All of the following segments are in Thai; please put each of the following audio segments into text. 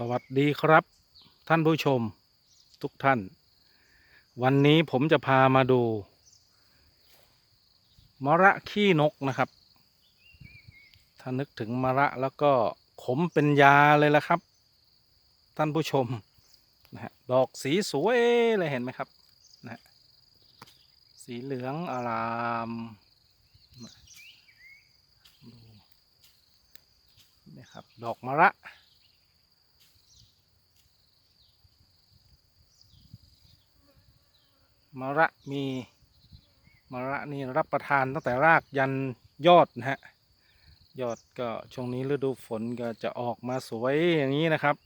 สวัสดีครับ ท่านผู้ชมทุกท่าน วันนี้ผมจะพามาดู มะระขี้นกนะครับ ถ้านึกถึงมะระแล้วก็ขมเป็นยาเลยละครับ ท่านผู้ชมนะฮะดอกสีสวยเลยเห็นไหมครับนะฮะสีเหลืองอารามนี่ครับ ดอกมะระ มะระมีมะระนี่รับประทานตั้งแต่รากยันยอดนะฮะยอดก็ช่วงนี้ฤดูฝนก็จะออกมาสวยอย่างนี้นะครับ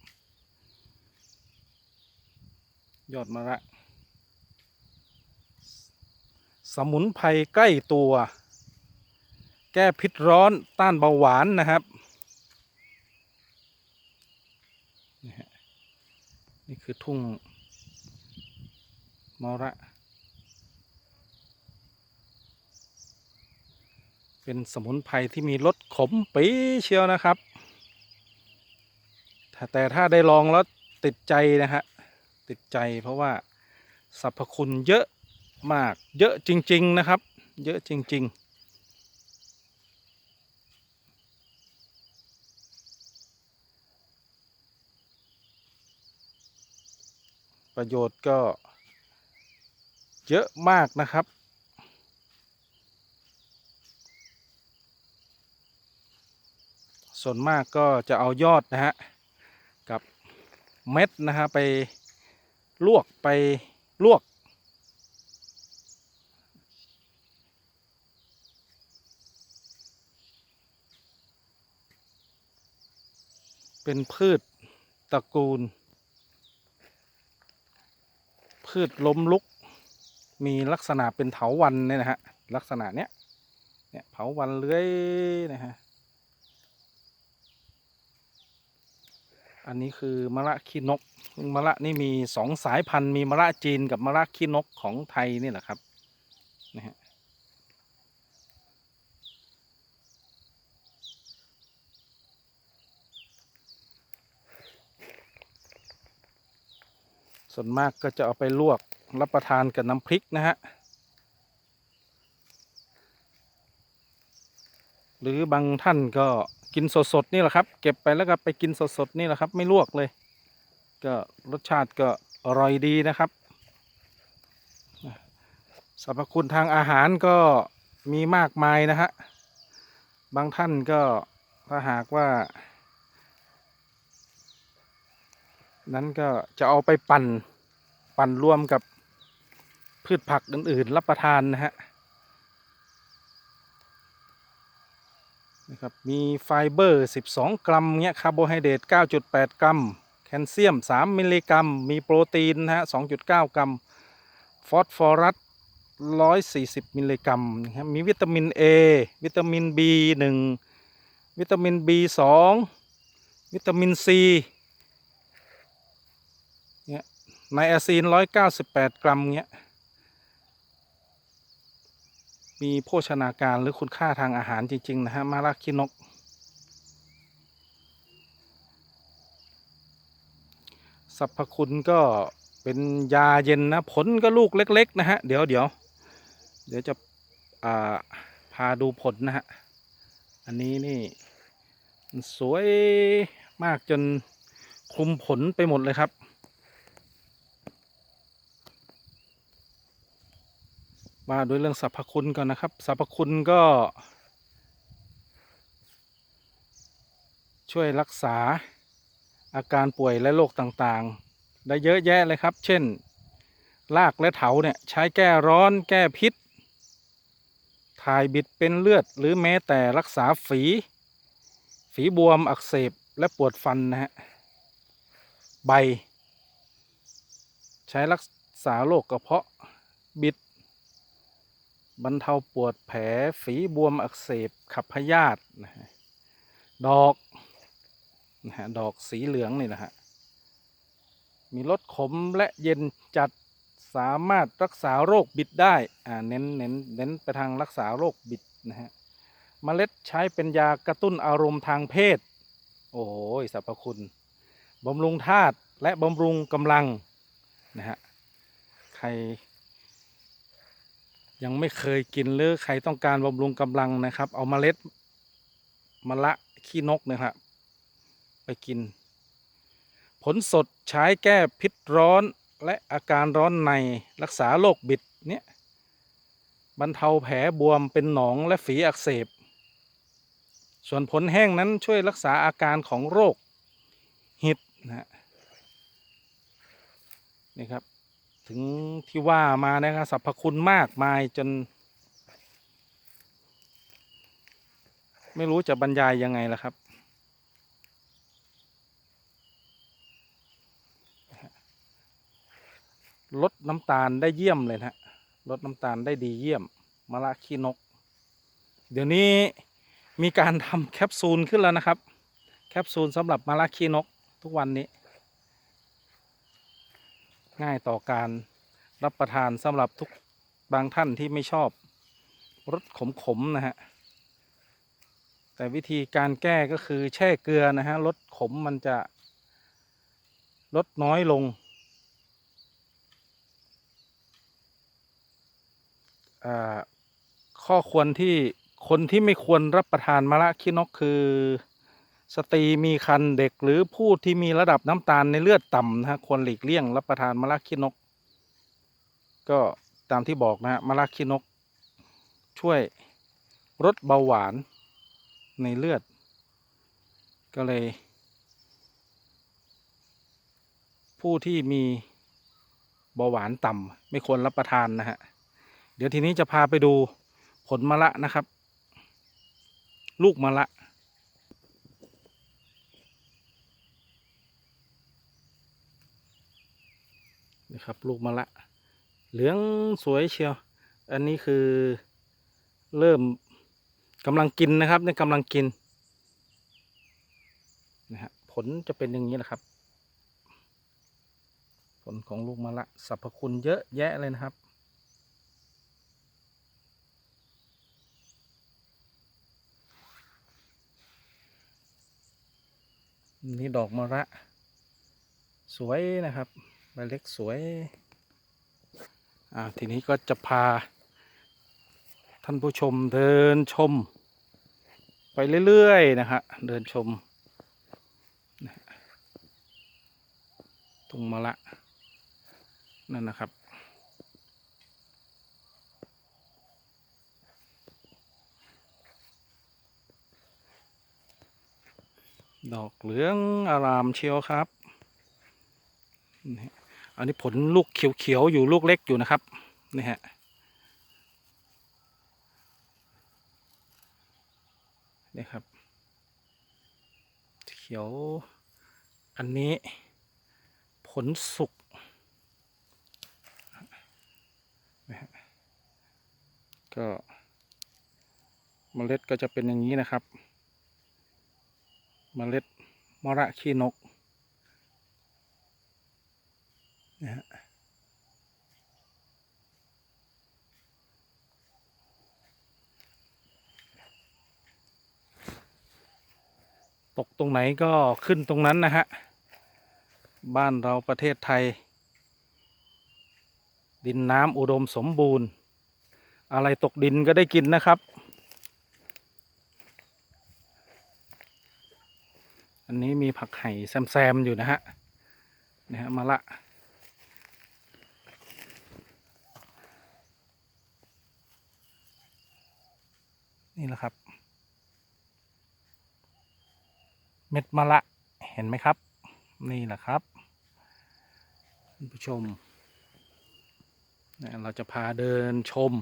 ยอดมะระ สมุนไพรใกล้ตัว แก้พิษร้อนต้านเบาหวานนะครับนี่คือทุ่งมะระ เป็นสมุนไพรที่มีรสขมปี๊เชียวนะครับแต่แต่ถ้าได้ลองแล้วติดใจนะฮะ ติดใจเพราะว่าสรรพคุณเยอะมาก เยอะจริง ๆ นะครับ เยอะจริง ๆประโยชน์ก็เยอะมากนะครับ ส่วนมากก็จะเอายอดนะฮะกับเม็ดนะฮะไปลวกไปลวก เป็นพืชตระกูล พืชล้มลุก มีลักษณะเป็นเถาวันเนี่ยนะฮะลักษณะเนี้ยเนี่ยเถาวันเลื้อยนะฮะ อันนี้คือมะระขี้นกมะระนี่มีสองสายพันธุ์มีมะระจีนกับมะระขี้นกของไทยนี่แหละครับนะฮะส่วนมากก็จะเอาไปลวกรับประทานกับน้ำพริกนะฮะ หรือบางท่านก็ กินสดๆนี่แหละครับ เก็บไปแล้วก็ไปกินสดๆนี่แหละครับ ไม่ลวกเลย ก็รสชาติก็อร่อยดีนะครับสรรพคุณทางอาหารก็มีมากมายนะฮะบางท่านก็ถ้าหากว่า นั้นก็จะเอาไปปั่น ปั่นรวมกับพืชผักอื่น ๆ รับประทานนะฮะ นะครับมีไฟเบอร์ 12 กรัมเงี้ยคาร์โบไฮเดรต9.8 กรัม แคลเซียม 3 มิลลิกรัม มีโปรตีนนะฮะ2.9 กรัม ฟอสฟอรัส 140 มิลลิกรัมนะครับมีวิตามิน A วิตามิน B1 วิตามิน B2 วิตามิน C เนี่ยไนอาซีน 198 กรัมเงี้ย มีโภชนาการหรือคุณค่าทางอาหารจริง ๆ นะฮะมาราคินก สรรพคุณก็เป็นยาเย็น นะ ผลก็ลูกเล็ก ๆ นะฮะ เดี๋ยวเดี๋ยวเดี๋ยวจะาพาดูผล นะฮะ อันนี้นี่ สวยมากจนคลุมผลไปหมดเลยครับ มาด้วยเรื่องสรรพคุณก่อนนะครับสรรพคุณก็ ช่วยรักษาอาการป่วยและโรคต่างๆ ได้เยอะแยะเลยครับ เช่นรากและเถาเนี่ยใช้แก้ร้อนแก้พิษ ถ่ายบิดเป็นเลือด หรือแม้แต่รักษาฝี ฝีบวมอักเสบและปวดฟันนะฮะ ใบ ใช้รักษาโรคกระเพาะบิด บรรเทาปวดแผลฝีบวมอักเสบขับพยาธินะฮะดอกนะฮะดอกสีเหลืองนี่นะฮะมีรสขมและเย็นจัดสามารถรักษาโรคบิดได้อ่าเน้นเน้นเน้นไปทางรักษาโรคบิดนะฮะเมล็ดใช้เป็นยากระตุ้นอารมณ์ทางเพศ โอ้โหสรรพคุณบำรุงธาตุและบำรุงกำลังนะฮะใคร ยังไม่เคยกินหรือใครต้องการบำรุงกำลังนะครับ เอาเมล็ดมะละขี้นกนะครับไปกิน ผลสดใช้แก้พิษร้อนและอาการร้อนในรักษาโรคบิดเนี่ยบรรเทาแผลบวมเป็นหนองและฝีอักเสบ ส่วนผลแห้งนั้นช่วยรักษาอาการของโรคหิดนะฮะนี่ครับ ถึงที่ว่ามานะครับสรรพคุณมากมายจน ไม่รู้จะบรรยายยังไงล่ะครับ ลดน้ำตาลได้เยี่ยมเลยนะฮะลดน้ำตาลได้ดีเยี่ยมมะละขี้นก เดี๋ยวนี้มีการทำแคปซูลขึ้นแล้วนะครับ แคปซูลสำหรับมะละขี้นกทุกวันนี้ ง่ายต่อการรับประทานสำหรับทุกบางท่านที่ไม่ชอบรสขมๆนะฮะ แต่วิธีการแก้ก็คือแช่เกลือนะฮะลดขมมันจะลดน้อยลงอ่าข้อควรที่คนที่ไม่ควรรับประทานมะระขี้นกคือ สตรีมีครรภ์เด็กหรือผู้ที่มีระดับน้ำตาลในเลือดต่ำนะฮะควรหลีกเลี่ยงรับประทานมะระขี้นก ก็ตามที่บอกนะฮะมะระขี้นก ช่วยลดเบาหวานในเลือด ก็เลย ผู้ที่มีเบาหวานต่ำไม่ควรรับประทานนะฮะเดี๋ยวทีนี้จะพาไปดูผลมะละนะครับ ลูกมะละ ครับ ลูกมะละ เหลืองสวยเชียว อันนี้คือเริ่มกำลังกินนะครับนี่กำลังกินนะฮะผลจะเป็นอย่างนี้แหละครับ ผลของลูกมะละสรรพคุณเยอะแยะเลยนะครับนี่ดอกมะระ สวยนะครับ ใบเล็กสวย อ่า ทีนี้ก็จะพา ท่านผู้ชมเดินชม ไปเรื่อยๆ นะฮะ เดินชมตรงมะละ นั่นนะครับดอกเหลืองอารามเชียวครับนี่ อันนี้ผลลูกเขียวๆอยู่ลูกเล็กอยู่นะครับนี่ฮะนี่ครับ เขียว อันนี้ผลสุกนะฮะก็เมล็ดก็จะเป็นอย่างนี้นะครับ เมล็ดมะระขี้นก นะฮะตกตรงไหนก็ขึ้นตรงนั้นนะฮะ บ้านเราประเทศไทย ดินน้ำอุดมสมบูรณ์ อะไรตกดินก็ได้กินนะครับ อันนี้มีผักไห่แซมๆอยู่นะฮะนะฮะมาละ นี่แหละครับ เม็ดมะละเห็นไหมครับ นี่แหละครับท่านผู้ชมเนี่ยเราจะพาเดินชม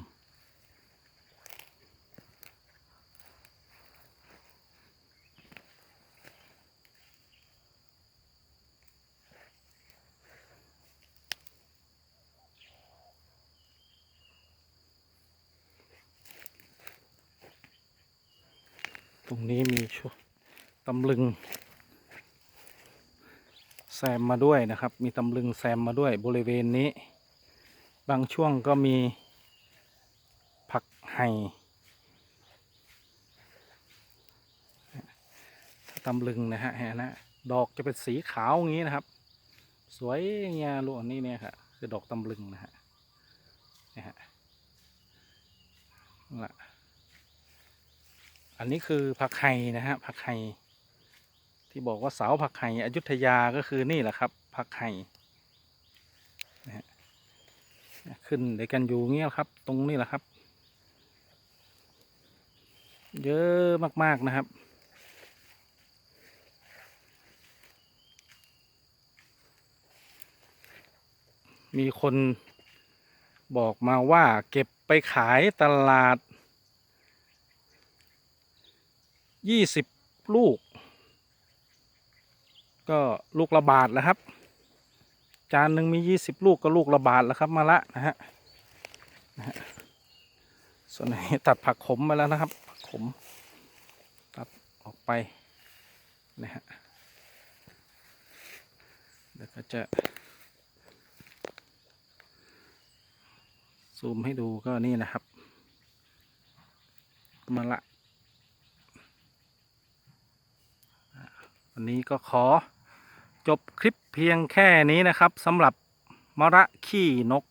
ตรงนี้มีชุตำลึง แซมมาด้วยนะครับ มีตำลึงแซมมาด้วยบริเวณนี้ บางช่วงก็มีผักไห่ตำลึงนะฮะแฮะนะดอกจะเป็นสีขาวอย่างนี้นะครับ สวยเงี้ยลูกนี้เนี่ยครับคือดอกตำลึงนะฮะนี่ฮะละ อันนี้คือผักไห่นะฮะผักไห่ที่บอกว่าเสาผักไห่อยุธยาก็คือนี่แหละครับ ผักไห่นะฮะขึ้นด้วยกันอยู่เงี้ยครับ ตรงนี้แหละครับ เยอะมาก ๆ นะครับมีคนบอกมาว่าเก็บไปขายตลาด ยี่สิบลูก ก็ลูกละบาทแล้วครับ จานหนึ่งมียี่สิบลูกก็ลูกละบาทแล้วครับมาละนะฮะนะฮะส่วนนี้ตัดผักขมมาแล้วนะครับ ผักขม ตัดออกไปนะฮะเดี๋ยวก็จะ ซูมให้ดูก็นี่นะครับ มาละอ่า วันนี้ก็ขอจบคลิปเพียงแค่นี้นะครับสำหรับมระขี้นก